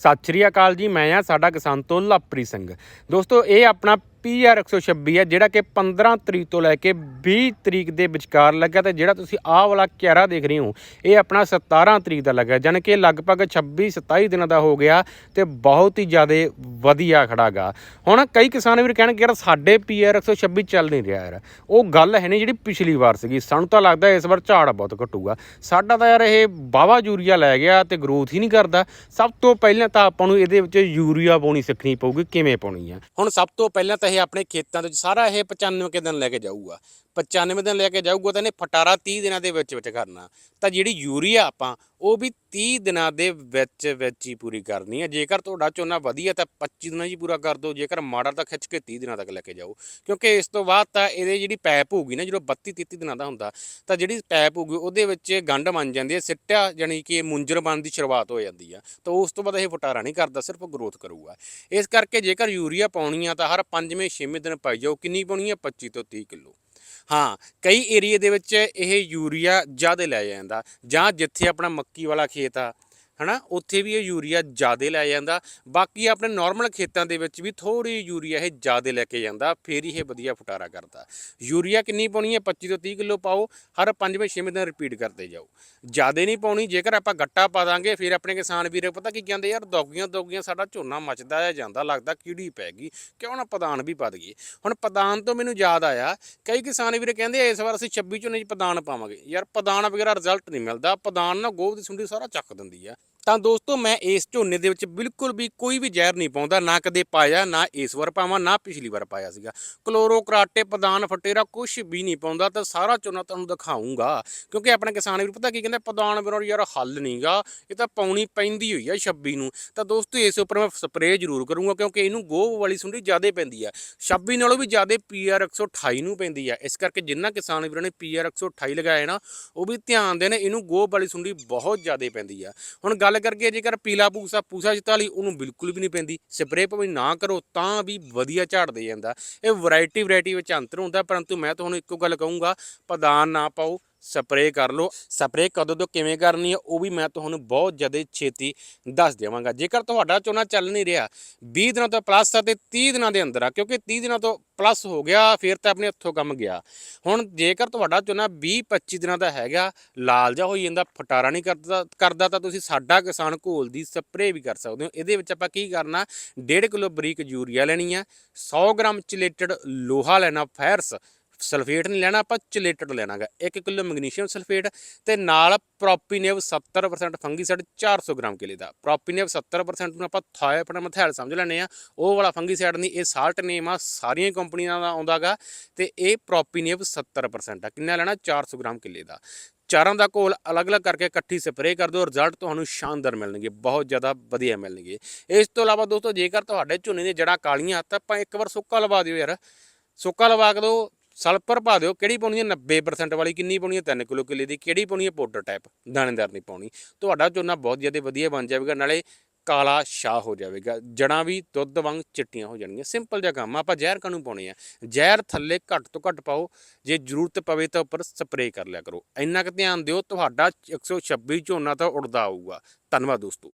ਸਤਿ ਸ਼੍ਰੀ ਅਕਾਲ ਜੀ ਮੈਂ ਆ ਸਾਡਾ ਕਿਸਾਨ ਤੋਂ ਲਾਪਰੀ ਸਿੰਘ। ਦੋਸਤੋ ਇਹ ਆਪਣਾ ਪੀਆਰ 126 ਹੈ ਜਿਹੜਾ ਕਿ 15 ਤਰੀਕ ਤੋਂ ਲੈ ਕੇ 20 ਤਰੀਕ ਦੇ ਵਿਚਕਾਰ ਲੱਗਾ ਤੇ ਜਿਹੜਾ ਤੁਸੀਂ ਆਹ ਵਾਲਾ ਕਿਆਰਾ ਦੇਖ ਰਹੇ ਹੋ, ਇਹ ਆਪਣਾ 17 ਤਰੀਕ ਦਾ ਲੱਗਾ, ਜਾਣੀ ਕਿ ਲਗਭਗ 26 27 ਦਿਨਾਂ ਦਾ ਹੋ ਗਿਆ ਤੇ ਬਹੁਤ ਹੀ ਜ਼ਿਆਦਾ ਵਧੀਆ ਖੜਾਗਾ। ਹੁਣ ਕਈ ਕਿਸਾਨ ਵੀਰ ਕਹਿਣਗੇ, ਯਾਰ ਸਾਡੇ ਪੀਆਰ 126 ਚੱਲ ਨਹੀਂ ਰਿਹਾ ਯਾਰ। ਉਹ ਗੱਲ ਹੈ ਨਹੀਂ ਜਿਹੜੀ ਪਿਛਲੀ ਵਾਰ ਸੀਗੀ, ਸਾਨੂੰ ਤਾਂ ਲੱਗਦਾ ਇਸ ਵਾਰ ਝਾੜ ਬਹੁਤ ਘਟੂਗਾ। ਸਾਡਾ ਤਾਂ ਯਾਰ ਇਹ ਬਾਵਾ ਯੂਰੀਆ ਲੈ ਗਿਆ ਤੇ ਗਰੋਥ ਹੀ ਨਹੀਂ ਕਰਦਾ। ਸਭ ਤੋਂ ਪਹਿਲਾਂ ਤਾਂ ਆਪਾਂ ਨੂੰ ਇਹਦੇ ਵਿੱਚ ਯੂਰੀਆ ਪਾਉਣੀ ਸਿੱਖਣੀ ਪਊਗੀ, ਕਿਵੇਂ ਪਾਉਣੀ ਆ? ਹੁਣ ਸਭ ਤੋਂ ਪਹਿਲਾਂ ਤਾਂ ਇਹ ਆਪਣੇ ਖੇਤਾਂ ਦੇ ਵਿੱਚ ਸਾਰਾ ਇਹ 95 ਕੇ ਦਿਨ ਲੈ ਕੇ ਜਾਊਗਾ। 95 ਦਿਨ ਲੈ ਕੇ ਜਾਊਗਾ ਤਾਂ ਇਹਨੇ ਫਟਾਰਾ 30 ਦਿਨਾਂ ਦੇ ਵਿੱਚ ਵਿੱਚ ਕਰਨਾ। ਤਾਂ ਜਿਹੜੀ ਯੂਰੀਆ ਆਪਾਂ ਉਹ ਵੀ 30 ਦਿਨਾਂ ਦੇ ਵਿੱਚ ਵਿੱਚ ਹੀ ਪੂਰੀ ਕਰਨੀ ਹੈ। ਜੇਕਰ ਤੁਹਾਡਾ ਝੋਨਾ ਵਧੀਆ ਤਾਂ 25 ਦਿਨਾਂ 'ਚ ਪੂਰਾ ਕਰ ਦਿਓ। ਜੇਕਰ ਮਾੜਾ ਤਾਂ ਖਿੱਚ ਕੇ 30 ਦਿਨਾਂ ਤੱਕ ਲੈ ਕੇ ਜਾਓ। ਕਿਉਂਕਿ ਇਸ ਤੋਂ ਬਾਅਦ ਤਾਂ ਇਹਦੇ ਜਿਹੜੀ ਪੈਪ ਹੋਊਗੀ ਨਾ, ਜਦੋਂ 32 33 ਦਿਨਾਂ ਦਾ ਹੁੰਦਾ, ਤਾਂ ਜਿਹੜੀ ਪੈਪ ਹੋਊਗੀ ਉਹਦੇ ਵਿੱਚ ਗੰਢ ਬਣ ਜਾਂਦੀ ਹੈ। ਸਿੱਟਿਆ ਜਾਣੀ ਕਿ ਮੁੰਜਰ ਬਣਨ ਦੀ ਸ਼ੁਰੂਆਤ ਹੋ ਜਾਂਦੀ ਆ। ਤਾਂ ਉਸ ਤੋਂ ਬਾਅਦ ਇਹ ਫਟਾਰਾ ਨਹੀਂ ਕਰਦਾ, ਸਿਰਫ ਗਰੋਥ ਕਰੂਗਾ। ਇਸ ਕਰਕੇ ਜੇਕਰ ਯੂਰੀਆ ਪਾਉਣੀ ਆ ਤਾਂ ਹਰ 5ਵੇਂ 6ਵੇਂ ਦਿਨ ਪਾਈ ਜਾਓ। ਕਿੰਨੀ ਪਾਉਣੀ ਆ? 25 ਤੋਂ 30 ਕਿਲੋ। ਹਾਂ, ਕਈ ਏਰੀਏ ਦੇ ਵਿੱਚ ਇਹ ਯੂਰੀਆ ਜ਼ਿਆਦਾ ਲੈ ਜਾਂਦਾ, ਜਾਂ ਜਿੱਥੇ ਆਪਣਾ ਮੱਕੀ ਵਾਲਾ ਖੇਤ ਆ ਹਨਾ, ਉੱਥੇ ਵੀ ਇਹ ਯੂਰੀਆ ਜ਼ਿਆਦਾ ਲੈ ਜਾਂਦਾ। ਬਾਕੀ ਆਪਣੇ ਨਾਰਮਲ ਖੇਤਾਂ ਦੇ ਵਿੱਚ ਵੀ ਥੋੜੀ ਯੂਰੀਆ ਇਹ ਜ਼ਿਆਦਾ ਲੈ ਕੇ ਜਾਂਦਾ, ਫੇਰ ਹੀ ਇਹ ਵਧੀਆ ਫੁਟਾਰਾ ਕਰਦਾ। ਯੂਰੀਆ ਕਿੰਨੀ ਪਾਉਣੀ ਹੈ? 25 ਤੋਂ 30 ਕਿਲੋ ਪਾਓ, ਹਰ 5ਵੇਂ 6ਵੇਂ ਦਿਨ ਰਿਪੀਟ ਕਰਦੇ ਜਾਓ। ਜ਼ਿਆਦਾ ਨਹੀਂ ਪਾਉਣੀ, ਜੇਕਰ ਆਪਾਂ ਗੱਟਾ ਪਾ ਦਾਂਗੇ, ਫਿਰ ਆਪਣੇ ਕਿਸਾਨ ਵੀਰ ਪਤਾ ਕੀ ਕਹਿੰਦੇ, ਯਾਰ ਦੋਗੀਆਂ ਦੋਗੀਆਂ ਸਾਡਾ ਝੋਨਾ ਮੱਚਦਾ ਹੈ ਜਾਂਦਾ, ਲੱਗਦਾ ਕੀੜੀ ਪੈ ਗਈ, ਕਿਉਂ ਨਾ ਪਦਾਨ ਵੀ ਪਾ ਦਈਏ ਹੁਣ ਪਦਾਨ ਤੋਂ ਮੈਨੂੰ ਯਾਦ ਆਇਆ, ਕਈ ਕਿਸਾਨ ਵੀਰ ਕਹਿੰਦੇ, ਇਸ ਵਾਰ ਅਸੀਂ 26 ਝੋਨੇ 'ਚ ਪਦਾਨ ਪਾਵਾਂਗੇ। ਯਾਰ ਪਦਾਨ ਵਗੈਰਾ ਰਿਜ਼ਲਟ ਨਹੀਂ ਮਿਲਦਾ, ਪਦਾਨ ਨਾ ਗੋਭ ਦੀ ਸੁੰਡੀ ਸਾਰਾ ਚੱਕ ਦਿੰਦੀ ਆ। ਤਾਂ ਦੋਸਤੋ, ਮੈਂ ਇਸ ਝੋਨੇ ਦੇ ਵਿੱਚ ਬਿਲਕੁਲ ਵੀ ਕੋਈ ਵੀ ਜ਼ਹਿਰ ਨਹੀਂ ਪਾਉਂਦਾ, ਨਾ ਕਦੇ ਪਾਇਆ, ਨਾ ਇਸ ਵਾਰ ਪਾਵਾਂ, ਨਾ ਪਿਛਲੀ ਵਾਰ ਪਾਇਆ ਸੀਗਾ। ਕਲੋਰੋ ਕਰਾਟੇ ਪਦਾਨ ਫਟੇਰਾ ਕੁਝ ਵੀ ਨਹੀਂ ਪਾਉਂਦਾ, ਤਾਂ ਸਾਰਾ ਝੋਨਾ ਤੁਹਾਨੂੰ ਦਿਖਾਉਂਗਾ ਕਿਉਂਕਿ ਆਪਣੇ ਕਿਸਾਨ ਵੀਰ, ਪਤਾ ਕੀ ਕਹਿੰਦੇ ਪਦਾਨ ਵੀਰੋ, ਯਾਰ ਹੱਲ ਨਹੀਂਗਾ, ਇਹ ਤਾਂ ਪਾਉਣੀ ਪੈਂਦੀ ਹੋਈ ਆ 26 ਨੂੰ। ਤਾਂ ਦੋਸਤੋ, ਇਸ ਉੱਪਰ ਮੈਂ ਸਪਰੇਅ ਜ਼ਰੂਰ ਕਰੂੰਗਾ, ਕਿਉਂਕਿ ਇਹਨੂੰ ਗੋਹ ਵਾਲੀ ਸੁੰਡੀ ਜ਼ਿਆਦਾ ਪੈਂਦੀ ਆ। 26 ਨਾਲੋਂ ਵੀ ਜ਼ਿਆਦਾ ਪੀਆਰ 128 ਨੂੰ ਪੈਂਦੀ ਆ। ਇਸ ਕਰਕੇ ਜਿੰਨਾ ਕਿਸਾਨ ਵੀਰਾਂ ਨੇ ਪੀਆਰ 128 ਲਗਾਇਆ ਨਾ, ਉਹ ਵੀ ਧਿਆਨ ਦੇਣ, ਇਹਨੂੰ ਗੋਹ ਵਾਲੀ ਸੁੰਡੀ ਬਹੁਤ ਜ਼ਿਆਦਾ ਪੈਂਦੀ ਆ। ਹੁਣ ਗੱਲ ਗੱਲ ਕਰਕੇ ਜੇਕਰ ਪੀਲਾ ਪੂਸਾ ਪੂਸਾ 44 ਉਹਨੂੰ ਬਿਲਕੁਲ ਵੀ ਨਹੀਂ ਪੈਂਦੀ, ਸਪਰੇਅ ਭਾਵੇਂ ਨਾ ਕਰੋ ਤਾਂ ਵੀ ਵਧੀਆ ਝਾੜ ਦੇ ਜਾਂਦਾ। ਇਹ ਵੈਰਾਈਟੀ ਵੈਰਾਈਟੀ ਵਿੱਚ ਅੰਤਰ ਹੁੰਦਾ, ਪਰੰਤੂ ਮੈਂ ਤੁਹਾਨੂੰ ਇੱਕੋ ਗੱਲ ਕਹੂੰਗਾ, ਪਦਾਨ ਨਾ ਪਾਓ ਸਪਰੇਅ ਕਰ ਲਓ। ਸਪਰੇਅ ਕਦੋਂ ਤੋਂ ਕਿਵੇਂ ਕਰਨੀ ਹੈ ਉਹ ਵੀ ਮੈਂ ਤੁਹਾਨੂੰ ਬਹੁਤ ਜ਼ਿਆਦਾ ਛੇਤੀ ਦੱਸ ਦੇਵਾਂਗਾ। ਜੇਕਰ ਤੁਹਾਡਾ ਝੋਨਾ ਚੱਲ ਨਹੀਂ ਰਿਹਾ 20 ਦਿਨਾਂ ਤੋਂ ਪਲੱਸ ਆ ਤੇ 30 ਦਿਨਾਂ ਦੇ ਅੰਦਰ ਆ, ਕਿਉਂਕਿ 30 ਦਿਨਾਂ ਤੋਂ ਪਲੱਸ ਹੋ ਗਿਆ, ਫਿਰ ਤਾਂ ਆਪਣੇ ਹੱਥੋਂ ਕੰਮ ਗਿਆ। ਹੁਣ ਜੇਕਰ ਤੁਹਾਡਾ ਝੋਨਾ 20 25 ਦਿਨਾਂ ਦਾ ਹੈਗਾ, ਲਾਲ ਜਾ ਹੋਈ ਜਾਂਦਾ, ਫਟਾਰਾ ਨਹੀਂ ਕਰਦਾ ਕਰਦਾ, ਤਾਂ ਤੁਸੀਂ ਸਾਡਾ ਕਿਸਾਨ ਘੋਲ ਦੀ ਸਪਰੇਅ ਵੀ ਕਰ ਸਕਦੇ ਹੋ। ਇਹਦੇ ਵਿੱਚ ਆਪਾਂ ਕੀ ਕਰਨਾ 1.5 ਕਿਲੋ ਬਰੀਕ ਯੂਰੀਆ ਲੈਣੀ ਆ 100 ਗ੍ਰਾਮ ਚਿਲੇਟਡ ਲੋਹਾ ਲੈਣਾ ਫੈਰਸ ਸਲਫੇਟ ਨਹੀਂ ਲੈਣਾ, ਆਪਾਂ ਚਿਲੇਟਡ ਲੈਣਾਗਾ। 1 ਕਿਲੋ ਮੈਗਨੀਸ਼ੀਅਮ ਸਲਫੇਟ ਤੇ ਨਾਲ ਪ੍ਰੋਪੀਨੇਵ 70% ਫੰਗੀਸਾਈਡ 400 ਗ੍ਰਾਮ ਕਿਲੇ ਦਾ। ਪ੍ਰੋਪੀਨੇਵ 70% ਨੂੰ ਆਪਾਂ ਥਾਇਓਪਨਾ ਮਥੈਲ ਸਮਝ ਲੈਣੇ ਆ ਉਹ ਵਾਲਾ ਫੰਗੀਸਾਈਡ ਨਹੀਂ, ਇਹ ਸਾਲਟ ਨੇਮ ਆ, ਸਾਰੀਆਂ ਕੰਪਨੀਆਂ ਦਾ ਆਉਂਦਾਗਾ ਤੇ ਇਹ ਪ੍ਰੋਪੀਨੇਵ 70% ਆ। ਕਿੰਨਾ ਲੈਣਾ? 400 ਗ੍ਰਾਮ ਕਿਲੇ ਦਾ। ਚਾਰਾਂ ਦਾ ਘੋਲ ਅਲੱਗ-ਅਲੱਗ ਕਰਕੇ ਇਕੱਠੀ ਸਪਰੇਅ ਕਰ ਦਿਓ, ਰਿਜ਼ਲਟ ਤੁਹਾਨੂੰ ਸ਼ਾਨਦਾਰ ਮਿਲਣਗੇ, ਬਹੁਤ ਜ਼ਿਆਦਾ ਵਧੀਆ ਮਿਲਣਗੇ। ਇਸ ਤੋਂ ਇਲਾਵਾ ਦੋਸਤੋ, ਜੇਕਰ ਤੁਹਾਡੇ ਝੋਨੇ ਦੀਆਂ ਜੜਾਂ ਕਾਲੀਆਂ ਤਾਂ ਆਪਾਂ ਇੱਕ ਵਾਰ ਸੁੱਕਾ ਲਵਾ ਦਿਓ ਯਾਰ। ਸੁੱਕਾ ਲਵਾ ਕੇ ਦਿਓ ਸਲਫਰ ਪਾ ਦਿਓ, ਕਿਹੜੀ ਪਾਉਣੀ ਹੈ? 90% ਵਾਲੀ ਕਿੰਨੀ ਪਾਉਣੀ ਹੈ? 3 ਕਿਲੋ ਕਿਲੇ ਦੀ। ਕਿਹੜੀ ਪਾਉਣੀ ਹੈ? ਪਾਊਡਰ ਟਾਈਪ ਦਾਣੇਦਾਰ ਨਹੀਂ ਪਾਉਣੀ। ਤੁਹਾਡਾ ਝੋਨਾ ਬਹੁਤ ਜ਼ਿਆਦਾ ਵਧੀਆ ਬਣ ਜਾਵੇਗਾ, ਨਾਲੇ ਕਾਲਾ ਸ਼ਾਹ ਹੋ ਜਾਵੇਗਾ। ਜੜਾਂ ਵੀ ਦੁੱਧ ਵਾਂਗ ਚਿੱਟੀਆਂ ਹੋ ਜਾਣਗੀਆਂ। ਸਿੰਪਲ ਜਿਹਾ ਕੰਮ ਆਪਾਂ ਜ਼ਹਿਰ ਕਾਨੂੰ ਪਾਉਣੇ ਆ ਜ਼ਹਿਰ ਥੱਲੇ ਘੱਟ ਤੋਂ ਘੱਟ ਪਾਓ। ਜੇ ਜ਼ਰੂਰਤ ਪਵੇ ਤਾਂ ਉੱਪਰ ਸਪਰੇਅ ਕਰ ਲਿਆ ਕਰੋ। ਇੰਨਾ ਕੁ ਧਿਆਨ ਦਿਓ, ਤੁਹਾਡਾ 126 ਝੋਨਾ ਤਾਂ ਉੜਦਾ ਆਊਗਾ। ਧੰਨਵਾਦ ਦੋਸਤੋ।